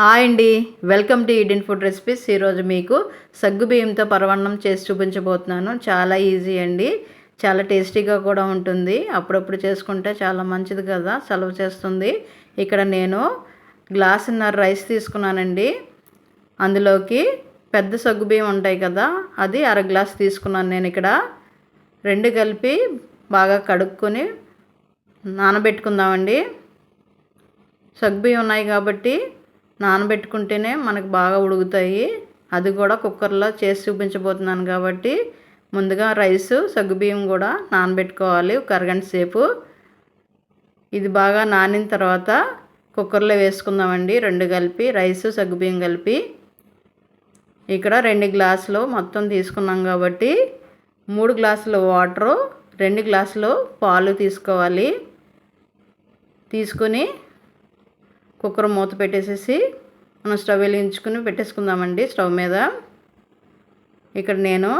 Hi అండి. Welcome to ఈడిన్ food recipes. ఈరోజు మీకు సగ్గు బియ్యంతో పరవన్నం చేసి చూపించబోతున్నాను. చాలా ఈజీ అండి. చాలా టేస్టీగా కూడా ఉంటుంది. అప్పుడప్పుడు చేసుకుంటే చాలా మంచిది కదా సెలవు చేస్తుంది. ఇక్కడ నేను గ్లాసున్నర రైస్ తీసుకున్నానండి. అందులోకి పెద్ద సగ్గు బియ్యం ఉంటాయి కదా అది అర గ్లాస్ తీసుకున్నాను నేను ఇక్కడ. రెండు కలిపి బాగా కడుక్కొని నానబెట్టుకుందామండి. సగ్గుబియ్యం ఉన్నాయి కాబట్టి నానబెట్టుకుంటేనే మనకు బాగా ఉడుకుతాయి. అది కూడా కుక్కర్లో చేసి చూపించబోతున్నాను కాబట్టి ముందుగా రైసు సగ్గుబియ్యం కూడా నానబెట్టుకోవాలి ఒక అరగంట సేపు. ఇది బాగా నానిన తర్వాత కుక్కర్లో వేసుకుందామండి. రెండు కలిపి రైసు సగ్గుబియ్యం కలిపి. ఇక్కడ రెండు గ్లాసులు మొత్తం తీసుకున్నాం కాబట్టి మూడు గ్లాసులు వాటరు రెండు గ్లాసులు పాలు తీసుకోవాలి. తీసుకుని కుక్కర్ మూత పెట్టేసేసి మనం స్టవ్ వెలిగించుకుని పెట్టేసుకుందామండి స్టవ్ మీద. ఇక్కడ నేను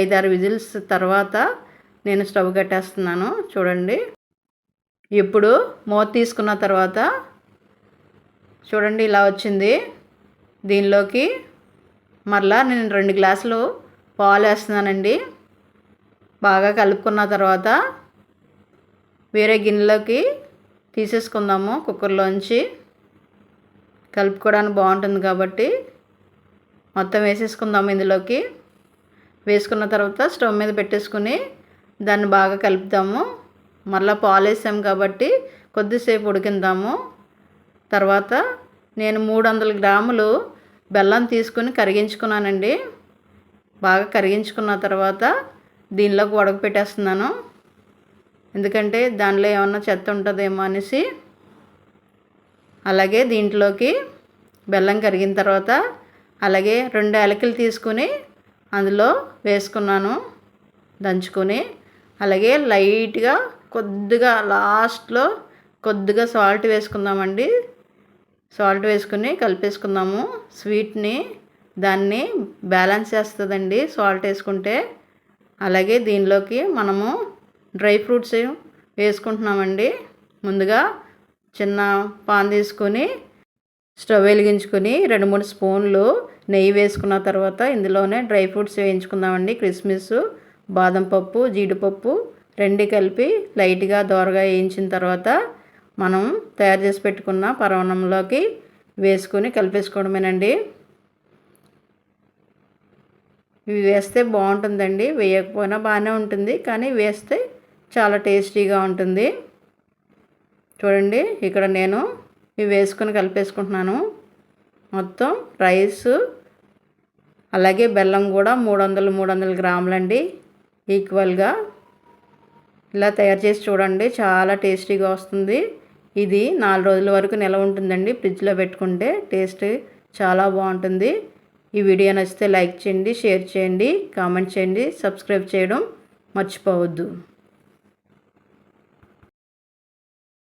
ఐదారు విజిల్స్ తర్వాత నేను స్టవ్ కట్టేస్తున్నాను చూడండి. ఇప్పుడు మూత తీసుకున్న తర్వాత చూడండి ఇలా వచ్చింది. దీనిలోకి మరలా నేను రెండు గ్లాసులు పాలు వేస్తున్నానండి. బాగా కలుపుకున్న తర్వాత వేరే గిన్నెలోకి తీసేసుకుందాము కుక్కర్లోంచి. కలుపుకోవడానికి బాగుంటుంది కాబట్టి మొత్తం వేసేసుకుందాము ఇందులోకి. వేసుకున్న తర్వాత స్టవ్ మీద పెట్టేసుకుని దాన్ని బాగా కలుపుతాము. మళ్ళీ పాలు వేసాము కాబట్టి కొద్దిసేపు ఉడికిందాము. తర్వాత నేను మూడు వందల గ్రాములు బెల్లం తీసుకుని కరిగించుకున్నానండి. బాగా కరిగించుకున్న తర్వాత దీనిలోకి ఉడకపెట్టేస్తున్నాను ఎందుకంటే దానిలో ఏమన్నా చెత్త ఉంటుందేమో అనేసి అలాగే దీంట్లోకి బెల్లం కరిగిన తర్వాత అలాగే రెండు యాలకులు తీసుకుని అందులో వేసుకున్నాను దంచుకొని. అలాగే లైట్గా కొద్దిగా లాస్ట్లో కొద్దిగా సాల్ట్ వేసుకుందామండి. సాల్ట్ వేసుకుని కలిపేసుకుందాము. స్వీట్ని దాన్ని బ్యాలెన్స్ చేస్తుందండి సాల్ట్ వేసుకుంటే. అలాగే దీనిలోకి మనము డ్రై ఫ్రూట్స్ వేసుకుంటున్నామండి. ముందుగా చిన్న పాన్ తీసుకొని స్టవ్ వెలిగించుకొని రెండు మూడు స్పూన్లు నెయ్యి వేసుకున్న తర్వాత ఇందులోనే డ్రై ఫ్రూట్స్ వేయించుకుందామండి. క్రిస్మస్ బాదం పప్పు జీడిపప్పు రెండు కలిపి లైట్గా దోరగా వేయించిన తర్వాత మనం తయారు చేసి పెట్టుకున్న పరవణంలోకి వేసుకొని కలిపేసుకోవడమేనండి. ఇవి వేస్తే బాగుంటుందండి. వేయకపోయినా బాగానే ఉంటుంది. కానీ వేస్తే చాలా టేస్టీగా ఉంటుంది. చూడండి ఇక్కడ నేను ఇవి వేసుకొని కలిపేసుకుంటున్నాను. మొత్తం రైస్ అలాగే బెల్లం కూడా మూడు వందలు మూడు వందల గ్రాములండి. ఈక్వల్గా ఇలా తయారు చేసి చూడండి చాలా టేస్టీగా వస్తుంది. ఇది నాలుగు రోజుల వరకు నిల్వ ఉంటుందండి ఫ్రిడ్జ్లో పెట్టుకుంటే టేస్ట్ చాలా బాగుంటుంది. ఈ వీడియో నచ్చితే లైక్ చేయండి షేర్ చేయండి కామెంట్ చేయండి సబ్స్క్రైబ్ చేయడం మర్చిపోవద్దు.